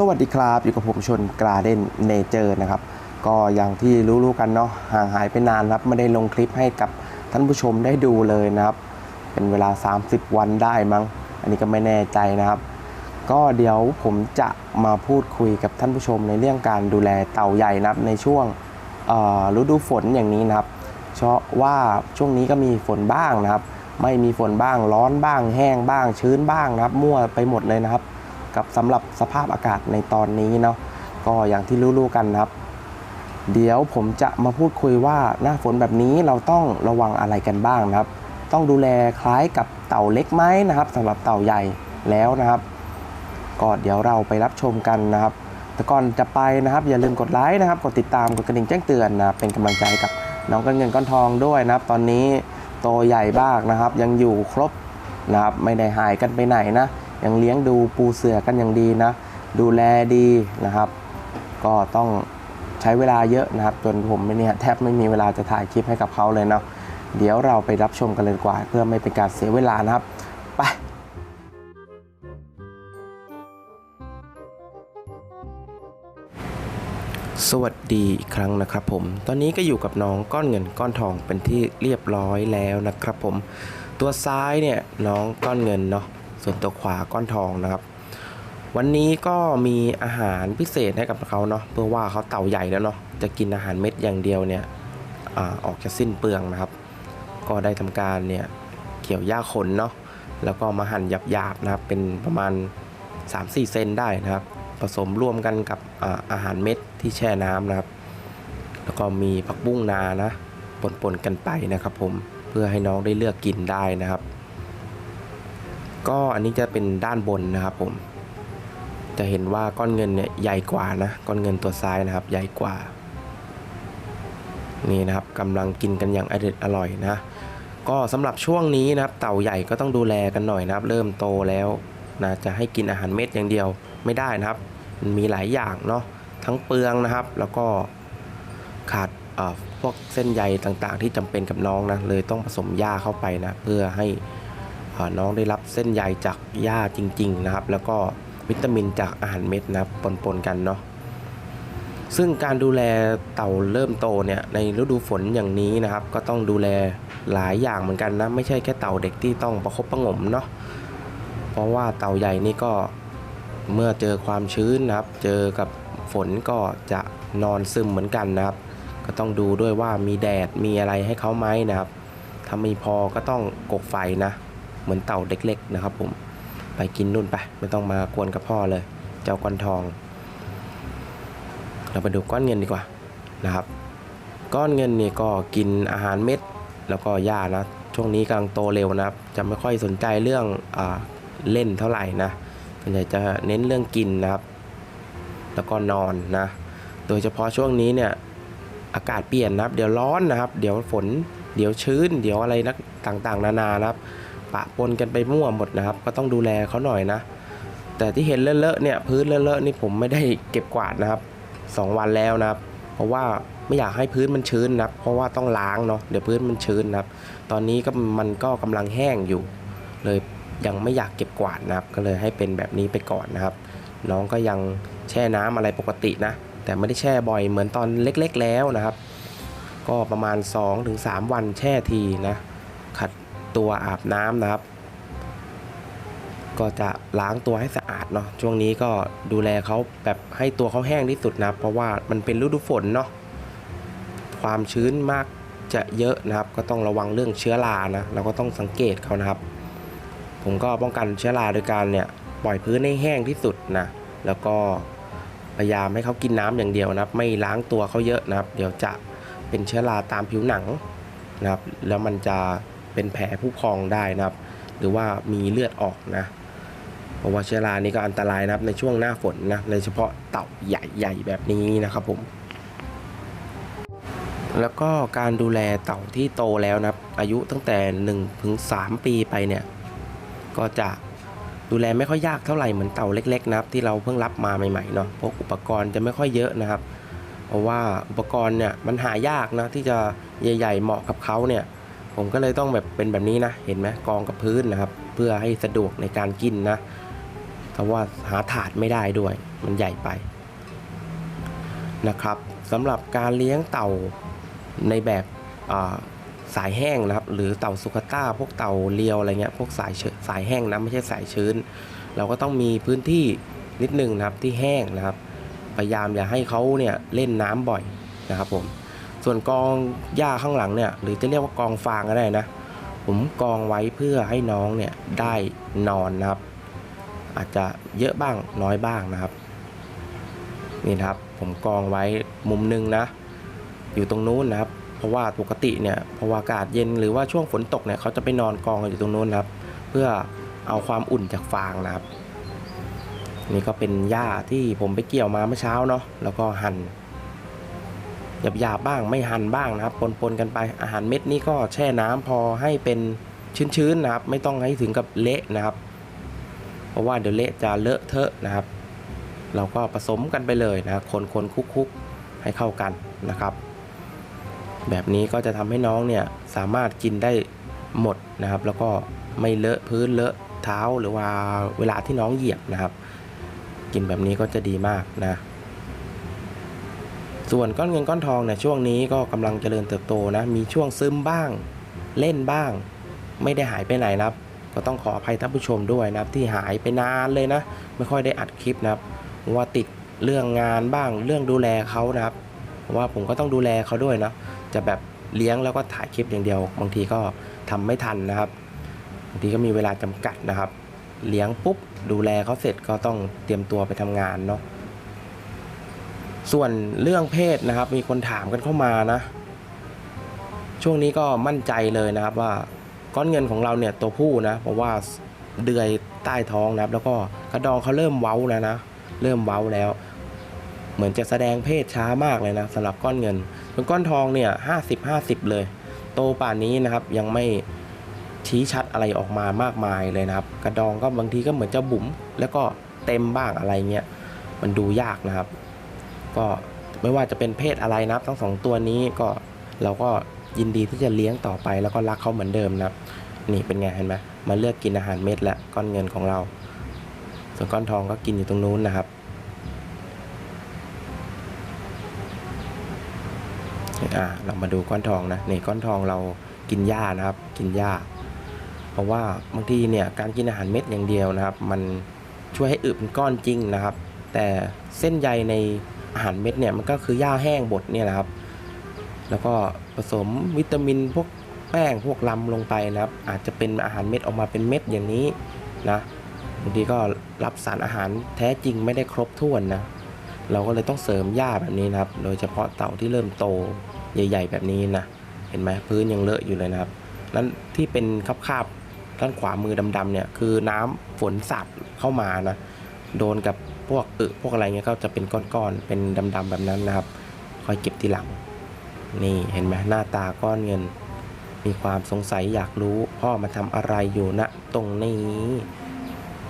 สวัสดีครับอยู่กับผมชนกราเดนเนเจอร์นะครับ ก็อย่างที่รู้ๆกันเนาะห่างหายไปนานครับไม่ได้ลงคลิปให้กับท่านผู้ชมได้ดูเลยนะครับ เป็นเวลา 30 วันได้มั้ง อันนี้ก็ไม่แน่ใจนะครับ ก็เดี๋ยวผมจะมาพูดคุยกับท่านผู้ชมในเรื่องการดูแลเต่าใหญ่นะครับในช่วงฤดูฝนอย่างนี้นะครับเพราะว่าช่วงนี้ก็มีฝนบ้างนะครับ ไม่มีฝนบ้างร้อนบ้าง แห้งบ้างชื้นบ้างนะครับ มั่วไปหมดเลยนะครับ กับสำหรับสภาพอากาศในตอนนี้เนาะก็อย่างที่รู้ๆกันนะครับ เดี๋ยวผมจะมาพูดคุยว่าหน้าฝนแบบนี้เราต้องระวังอะไรกันบ้างนะครับ ต้องดูแลคล้ายกับเต่าเล็กไหมนะครับสำหรับเต่าใหญ่แล้วนะครับก็เดี๋ยวเราไปรับชมกันนะครับ แต่ก่อนจะไปนะครับ อย่าลืมกดไลค์นะครับ กดติดตามกดกระดิ่งแจ้งเตือนนะเป็นกำลังใจกับน้องก้อนเงินก้อนทองด้วยนะครับ ตอนนี้โตใหญ่บ้างนะครับ ยังอยู่ครบนะครับ ไม่ได้หายกันไปไหนนะ ยังเลี้ยงดูปูเสือกันอย่างดีนะ ดูแลดีนะครับ ก็ต้องใช้เวลาเยอะนะครับ จนผมเนี่ยแทบไม่มีเวลาจะถ่ายคลิปให้กับเขาเลยเนาะเดี๋ยวเราไปรับชมกันเลยกว่า เพื่อไม่เป็นการเสียเวลานะครับ ไปสวัสดีอีกครั้งนะครับผม ตอนนี้ก็อยู่กับน้องก้อนเงินก้อนทองเป็นที่เรียบร้อยแล้วนะครับผม ตัวซ้ายเนี่ยน้องก้อนเงินเนาะ ส่วนตัวขวาก้อนทองนะครับ วันนี้ก็มีอาหารพิเศษให้กับเขาเนาะเพื่อว่าเขาเต่าใหญ่แล้วเนาะจะกินอาหารเม็ดอย่างเดียวเนี่ยอออกจะสิ้นเปลืองนะครับ ก็ได้ทำการเนี่ยเกี่ยวหญ้าขนเนาะแล้วก็มาหั่นหยาบๆนะครับ เป็นประมาณ 3-4 เซนได้นะครับ ผสมร่วมกันกับอาอาหารเม็ดที่แช่น้ำนะครับ แล้วก็มีผักบุ้งนานะปนๆกันไปนะครับผมเพื่อให้น้องได้เลือกกินได้นะครับ ก็อันนี้จะเป็นด้านบนนะครับผม จะเห็นว่าก้อนเงินเนี่ยใหญ่กว่านะก้อนเงินตัวซ้ายนะครับ ใหญ่กว่า นี่นะครับกำลังกินกันอย่างอร่อยอร่อยนะ ก็สำหรับช่วงนี้นะครับ เต่าใหญ่ก็ต้องดูแลกันหน่อยนะครับ เริ่มโตแล้วนะจะให้กินอาหารเม็ดอย่างเดียวไม่ได้นะครับมันมีหลายอย่างเนาะทั้งเปลืองนะครับ แล้วก็ขาดพวกเส้นใยต่างๆ ที่จำเป็นกับน้องนะเลยต้องผสมหญ้าเข้าไปนะเพื่อให้ น้องได้รับเส้นใยจากหญ้าจริง ๆ นะครับ แล้วก็วิตามินจากอาหารเม็ดนะปนๆกันเนาะซึ่งการดูแลเต่าเริ่มโตเนี่ยในฤดูฝนอย่างนี้นะครับ ก็ต้องดูแลหลายอย่างเหมือนกันนะไม่ใช่แค่เต่าเด็กที่ต้องประคบประงมเนาะเพราะว่าเต่าใหญ่นี่ก็เมื่อเจอความชื้นนะครับ เจอกับฝนก็จะนอนซึมเหมือนกันนะครับ ก็ต้องดูด้วยว่ามีแดดมีอะไรให้เขาไหมนะครับ ถ้าไม่พอก็ต้องกกไฟนะ เหมือนเต่าเล็กๆนะครับผมไปกินนู่นไปไม่ต้องมากวนกับพ่อเลย เจ้าก้อนทอง เราไปดูก้อนเงินดีกว่านะครับ ก้อนเงินนี่ก็กินอาหารเม็ดแล้วก็หญ้านะช่วงนี้กำลังโตเร็วนะครับ จะไม่ค่อยสนใจเรื่องอเล่นเท่าไหร่นะส่วนใหญ่จะเน้นเรื่องกินนะครับ แล้วก็นอนนะ โดยเฉพาะช่วงนี้เนี่ยอากาศเปลี่ยนนะครับ เดี๋ยวร้อนนะครับ เดี๋ยวฝน เดี๋ยวชื้น เดี๋ยวอะไรนักต่างๆ นานานะครับ ปะปนกันไปมั่วหมดนะครับ ก็ต้องดูแลเขาหน่อยนะ แต่ที่เห็นเลอะๆเนี่ยพื้นเลอะๆนี่ผมไม่ได้เก็บกวาดนะครับสองวันแล้วนะครับ เพราะว่าไม่อยากให้พื้นมันชื้นนะครับ เพราะว่าต้องล้างเนาะเดี๋ยวพื้นมันชื้นนะครับ ตอนนี้ก็มันก็กำลังแห้งอยู่ เลยยังไม่อยากเก็บกวาดนะครับ ก็เลยให้เป็นแบบนี้ไปก่อนนะครับ น้องก็ยังแช่น้ำอะไรปกตินะ แต่ไม่ได้แช่บ่อยเหมือนตอนเล็ก ๆ แล้วนะครับ ก็ประมาณ 2-3 วันแช่ทีนะ ตัวอาบน้ำนะครับ ก็จะล้างตัวให้สะอาดเนาะช่วงนี้ก็ดูแลเขาแบบให้ตัวเขาแห้งที่สุดนะเพราะว่ามันเป็นฤดูฝนเนาะความชื้นมากจะเยอะนะครับ ก็ต้องระวังเรื่องเชื้อรานะเราก็ต้องสังเกตเขานะครับ ผมก็ป้องกันเชื้อราโดยการเนี่ยปล่อยพื้นให้แห้งที่สุดนะแล้วก็พยายามให้เขากินน้ำอย่างเดียวนะครับ ไม่ล้างตัวเขาเยอะนะครับ เดี๋ยวจะเป็นเชื้อราตามผิวหนังนะครับ แล้วมันจะ เป็นแผลผู้พองได้นะครับ หรือว่ามีเลือดออกนะ เพราะว่าเชื้อรานี้ก็อันตรายนะครับในช่วงหน้าฝนนะโดยเฉพาะเต่าใหญ่ๆแบบนี้นะครับผม แล้วก็การดูแลเต่าที่โตแล้วนะครับ อายุตั้งแต่1ถึง3ปีไปเนี่ย ก็จะดูแลไม่ค่อยยากเท่าไหร่เหมือนเต่าเล็กๆนะครับ ที่เราเพิ่งรับมาใหม่ๆเนาะพวกอุปกรณ์จะไม่ค่อยเยอะนะครับ เพราะว่าอุปกรณ์เนี่ยมันหายากนะที่จะใหญ่ ๆ เหมาะกับเขาเนี่ย ผมก็เลยต้องแบบเป็นแบบนี้นะ เห็นไหมกองกับพื้นนะครับ เพื่อให้สะดวกในการกินนะแต่ว่าหาถาดไม่ได้ด้วย มันใหญ่ไปนะครับสำหรับการเลี้ยงเต่าในแบบสายแห้งนะครับ หรือเต่าสุกต้า พวกเต่าเลียวอะไรเงี้ยพวกสายสายแห้งนะไม่ใช่สายชื้น เราก็ต้องมีพื้นที่นิดนึงนะครับที่แห้งนะครับพยายามอย่าให้เขาเนี่ยเล่นน้ำบ่อยนะครับผม ส่วนกองหญ้าข้างหลังเนี่ยหรือจะเรียกว่ากองฟางก็ได้นะ ผมกองไว้เพื่อให้น้องเนี่ยได้นอนนะครับ อาจจะเยอะบ้างน้อยบ้างนะครับนี่นะครับผมกองไว้มุมหนึงนะ อยู่ตรงนู้นนะครับ เพราะว่าปกติเนี่ยพออากาศเย็นหรือว่าช่วงฝนตกเนี่ยเขาจะไปนอนกองกันอยู่ตรงนู้นนะครับ เพื่อเอาความอุ่นจากฟางนะครับ นี่ก็เป็นหญ้าที่ผมไปเกี่ยวมาเมื่อเช้าเนาะแล้วก็หั่น หยาบๆบ้างไม่หั่นบ้างนะครับปนๆกันไปอาหารเม็ดนี่ก็แช่น้ำพอให้เป็นชื้นๆนะครับ ไม่ต้องให้ถึงกับเละนะครับ เพราะว่าเดี๋ยวเละจะเลอะเทอะนะครับ เราก็ผสมกันไปเลยนะครับคนๆคุกๆให้เข้ากันนะครับ แบบนี้ก็จะทำให้น้องเนี่ยสามารถกินได้หมดนะครับ แล้วก็ไม่เลอะพื้นเลอะเท้าหรือว่าเวลาที่น้องเหยียบนะครับ กินแบบนี้ก็จะดีมากนะ ส่วนก้อนเงินก้อนทองเนี่ยช่วงนี้ก็กำลังเจริญเติบโตนะ มีช่วงซึมบ้าง เล่นบ้าง ไม่ได้หายไปไหนนะครับ ก็ต้องขออภัยท่านผู้ชมด้วยนะครับที่หายไปนานเลยนะ ไม่ค่อยได้อัดคลิปนะครับว่าติดเรื่องงานบ้าง เรื่องดูแลเขานะครับเพราะว่าผมก็ต้องดูแลเขาด้วยนะจะแบบเลี้ยงแล้วก็ถ่ายคลิปอย่างเดียว บางทีก็ทำไม่ทันนะครับบางทีก็มีเวลาจำกัดนะครับ เลี้ยงปุ๊บดูแลเขาเสร็จก็ต้องเตรียมตัวไปทำงานเนาะ ส่วนเรื่องเพศนะครับ มีคนถามกันเข้ามานะ ช่วงนี้ก็มั่นใจเลยนะครับว่าก้อนเงินของเราเนี่ยตัวผู้นะ เพราะว่าเดือยใต้ท้องนะครับ แล้วก็กระดองเขาเริ่มเว้าแล้วนะ เริ่มเว้าแล้ว เหมือนจะแสดงเพศช้ามากเลยนะสำหรับก้อนเงินส่วนก้อนทองเนี่ยห้าสิบห้าสิบเลย โตป่านนี้นะครับยังไม่ชี้ชัดอะไรออกมามากมายเลยนะครับ กระดองก็บางทีก็เหมือนจะบุ๋มแล้วก็เต็มบ้างอะไรเงี้ยมันดูยากนะครับ ก็ไม่ว่าจะเป็นเพศอะไรนะครับทั้งสองตัวนี้ก็เราก็ยินดีที่จะเลี้ยงต่อไปแล้วก็รักเขาเหมือนเดิมนะครับนี่เป็นไงเห็นไหมมาเลือกกินอาหารเม็ดและก้อนเงินของเรา ส่วนก้อนทองก็กินอยู่ตรงนู้นนะครับอ่าเรามาดูก้อนทองนะนี่ก้อนทองเรากินหญ้านะครับ กินหญ้า เพราะว่าบางทีเนี่ยการกินอาหารเม็ดอย่างเดียวนะครับ มันช่วยให้อึเป็นก้อนจริงนะครับ แต่เส้นใยใน อาหารเม็ดเนี่ยมันก็คือหญ้าแห้งบดเนี่ยนะครับ แล้วก็ผสมวิตามินพวกแป้งพวกลำลงไปนะครับ อาจจะเป็นอาหารเม็ดออกมาเป็นเม็ดอย่างนี้นะบางทีก็รับสารอาหารแท้จริงไม่ได้ครบถ้วนนะ เราก็เลยต้องเสริมหญ้าแบบนี้นะครับ โดยเฉพาะเต่าที่เริ่มโตใหญ่ ๆ แบบนี้นะ เห็นไหมพื้นยังเลอะอยู่เลยนะครับ นั้นที่เป็นคาบๆด้านขวามือดำๆเนี่ยคือน้ำฝนสาดเข้ามานะ โดนกับพวกอึพวกอะไรเงี้ยก็จะเป็นก้อนๆเป็นดำๆแบบนั้นนะครับ ค่อยเก็บทีหลัง นี่เห็นไหมหน้าตาก้อนเงิน มีความสงสัยอยากรู้ พ่อมาทำอะไรอยู่ณตรงนี้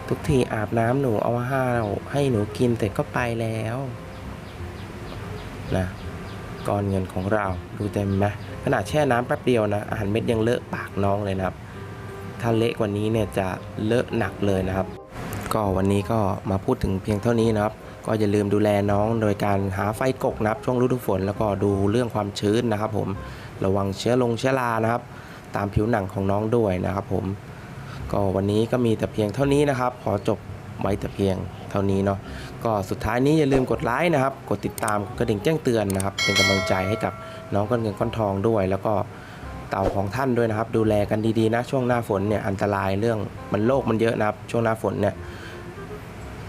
ทุกทีอาบน้ำหนูเอาห้าวให้หนูกินเสร็จก็ไปแล้วนะก้อนเงินของเราดูเต็มไหมขนาดแช่น้ำแป๊บเดียวนะอาหารเม็ดยังเลอะปากน้องเลยนะครับถ้าเละกว่านี้เนี่ยจะเลอะหนักเลยนะครับ ก็วันนี้ก็มาพูดถึงเพียงเท่านี้นะครับ ก็อย่าลืมดูแลน้องโดยการหาไฟกกนะครับ ช่วงฤดูฝนแล้วก็ดูเรื่องความชื้นนะครับ ผมระวังเชื้อลงเชื้อรานะครับ ตามผิวหนังของน้องด้วยนะครับ ผม ก็วันนี้ก็มีแต่เพียงเท่านี้นะครับ ขอจบไว้แต่เพียงเท่านี้เนาะก็สุดท้ายนี้อย่าลืมกดไลค์นะครับ กดติดตามกดกระดิ่งแจ้งเตือนนะครับ เป็นกำลังใจให้กับน้องก้อนเงินก้อนทองด้วย แล้วก็ เต่าของท่านด้วยนะครับ ดูแลกันดีๆนะช่วงหน้าฝนเนี่ยอันตรายเรื่องมันโรคมันเยอะนะครับ ช่วงหน้าฝนเนี่ย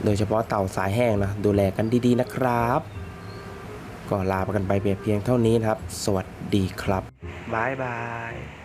โดยเฉพาะเต่าสายแห้งนะดูแลกันดีๆนะครับก็ลาไปกันไปเพียงเท่านี้นะครับ สวัสดีครับบายบาย